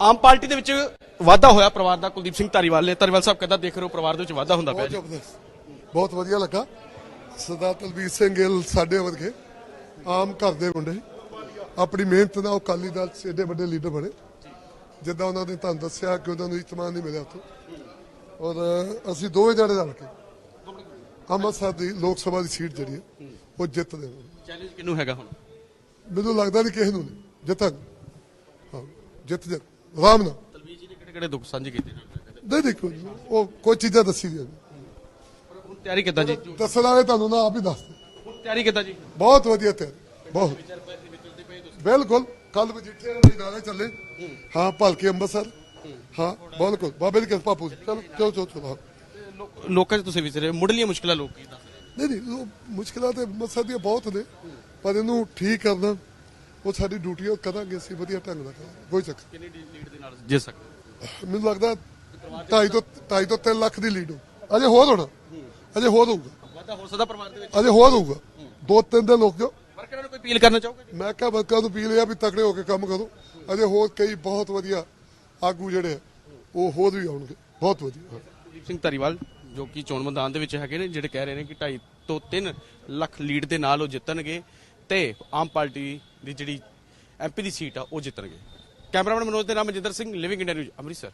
ਆਮ party ਦੇ ਵਿੱਚ ਵਾਧਾ ਹੋਇਆ ਪਰਿਵਾਰ ਦਾ ਕੁਲਦੀਪ ਸਿੰਘ ਧਾਰੀਵਾਲ ਨੇ। ਧਾਰੀਵਾਲ ਸਾਹਿਬ ਕਹਿੰਦਾ ਦੇਖ ਰਹੇ ਹੋ ਪਰਿਵਾਰ ਦੇ ਵਿੱਚ ਵਾਧਾ ਹੁੰਦਾ ਪਿਆ ਬਹੁਤ ਜੀ ਜ਼ਬਰਦਸਤ। ਬਹੁਤ ਵਧੀਆ ਲੱਗਾ। ਸਰਦਾਰ ਤਲਵੀਰ ਸਿੰਘ ਗਿੱਲ ਸਾਡੇ ਵਰਗੇ ਆਮ ਘਰ ਦੇ ਮੁੰਡੇ। ਆਪਣੀ ਮਿਹਨਤ ਨਾਲ ਉਹ ਅਕਾਲੀ ਦਲ 'ਚ ਏਡੇ ਵੱਡੇ ਲੀਡਰ ਬਣੇ। ਜਿੱਦਾਂ ਉਹਨਾਂ ਨੇ ਤੁਹਾਨੂੰ ਦੱਸਿਆ ਕਿ ਉਹਨਾਂ ਨੂੰ ਇਤਮਾਨ ਨਹੀਂ ਮਿਲਿਆ ਉੱਥੋਂ। ਔਰ ਅਸੀਂ ਦੋਵੇਂ ਜਣੇ ਰਲ ਕੇ ਅੰਮ੍ਰਿਤਸਰ ਦੀ ਲੋਕ ਸਭਾ ਦੀ ਸੀਟ ਜਿਹੜੀ ਹੈ ਉਹ ਜਿੱਤ ਦੇਵਾਂਗੇ ਚੈਲੰਜ ਕਿਹਨੂੰ ਹੈਗਾ ਹੁਣ? ਮੈਨੂੰ ਲੱਗਦਾ ਨਹੀਂ ਕਿਸੇ ਨੂੰ ਨਹੀਂ। ਜਿੱਤਾਂਗੇ। ਹਾਂ ਜਿੱਤ ਜਾ ਆਰਾਮ ਨਾਲ ਤਲਵੀਰ ਜੀ ਨੇ ਕਿਹੜੇ ਕਿਹੜੇ ਦੁੱਖ ਸਾਂਝੇ ਕੀਤੇ ਨੇ? ਦੇਖੋ ਜੀ, ਉਹ ਕੋਈ ਚੀਜ਼ਾਂ ਦੱਸੀ ਦੀਆਂ ਹੁਣ ਤਿਆਰੀ ਕਿੱਦਾਂ ਜੀ? ਦੱਸਣ ਵਾਲੇ ਤੁਹਾਨੂੰ ਨਾ ਆਪ ਹੀ ਹੁਣ ਤਿਆਰੀ ਕਿੱਦਾਂ ਜੀ? ਬਹੁਤ ਵਧੀਆ ਤੇ ਬਹੁਤ। ਬਿਲਕੁਲ ਕੱਲ ਮਜੀਠੇ ਦੇ ਨਾਲੇ ਚੱਲੇ ਹਾਂ ਭਲਕੇ ਅੰਮ੍ਰਿਤਸਰ ਹਾਂ ਬਿਲਕੁਲ ਬਾਬੇ ਦੀ ਕਿਰਪਾ ਪੂਰੀ ਚਲੋ ਚਲੋ ਚਲੋ। ਲੋਕ- 'ਚ ਤੁਸੀਂ ਵਿਚਰੇ ਮੁੱਢਲੀਆਂ ਮੁਸ਼ਕਲਾਂ ਲੋਕ ਕੀ ਦੱਸ ਰਹੇ ਨਹੀਂ ਨਹੀਂ ਉਹ ਮੁਸ਼ਕਲਾਂ ਤੇ ਅੰਮ੍ਰਿਤਸਰ ਦੀਆਂ ਬਹੁਤ ਨੇ ਪਰ ਇਹਨੂੰ ਠੀਕ ਕਰਨਾ ਉਹ ਸਾਡੀ ਡਿਊਟੀ ਉਹ ਕਰਾਂਗੇ ਅਸੀਂ ਵਧੀਆ ਢੰਗ ਨਾਲ ਕਰਾਂਗੇ। ਕੋਈ ਚੱਕਰ ਕਿੰਨੀ ਲੀਡ ਦੇ ਨਾਲ ਜਿੱਤ ਸਕਦੇ ਨਹੀਂ। ਮੈਨੂੰ ਲੱਗਦਾ 2.5 ਤੋਂ 2.5 ਤੋਂ 3 ਲੱਖ ਦੀ ਲੀਡ ਹੋ ਅਜੇ ਹੋਰ ਹੋਣਾ। ਅਜੇ ਹੋਰ ਹੋਊਗਾ। ਵਾਧਾ ਹੋ ਸਕਦਾ ਪਰਿਵਾਰ ਦੇ ਵਿੱਚ? ਅਜੇ ਹੋਰ ਹੋਊਗਾ। ਦੋ ਤਿੰਨ ਦੇ ਲੋਕ ਜੋ ਵਰਕਰਾਂ ਨੂੰ ਕੋਈ ਅਪੀਲ ਕਰਨਾ ਚਾਹੋਗੇ ਜੀ? ਮੈਂ ਕਿਹਾ ਵਰਕਰਾਂ ਨੂੰ ਅਪੀਲ ਆ ਵੀ ਤਕੜੇ ਹੋ ਕੇ ਕੰਮ ਕਰੋ। ਅਜੇ ਹੋਰ ਕਈ ਬਹੁਤ ਵਧੀਆ ਆਗੂ ਜਿਹੜੇ ਆ, ਉਹ ਹੋਰ ਵੀ ਆਉਣਗੇ। ਬਹੁਤ ਵਧੀਆ। ਕੁਲਦੀਪ ਸਿੰਘ ਧਾਰੀਵਾਲ ਜੋ ਕਿ ਚੋਣ ਮੈਦਾਨ ਦੇ ਵਿੱਚ ਹੈਗੇ ਨੇ ਜਿਹੜੇ ਕਹਿ ਰਹੇ ਨੇ ਕਿ 2.5 ਤੋਂ 3 ਲੱਖ ਲੀਡ ਦੇ ਨਾਲ ਉਹ ਜਿੱਤਣਗੇ ਤੇ ਆਮ ਪਾਰਟੀ ਦੀ ਜਿਹੜੀ ਐਮਪੀ ਦੀ ਸੀਟ ਆ, ਉਹ ਜਿੱਤਣਗੇ। ਕੈਮਰਾਮੈਨ ਮਨੋਜ ਦੇ ਨਾਮ Manjinder Singh living India news Amritsar.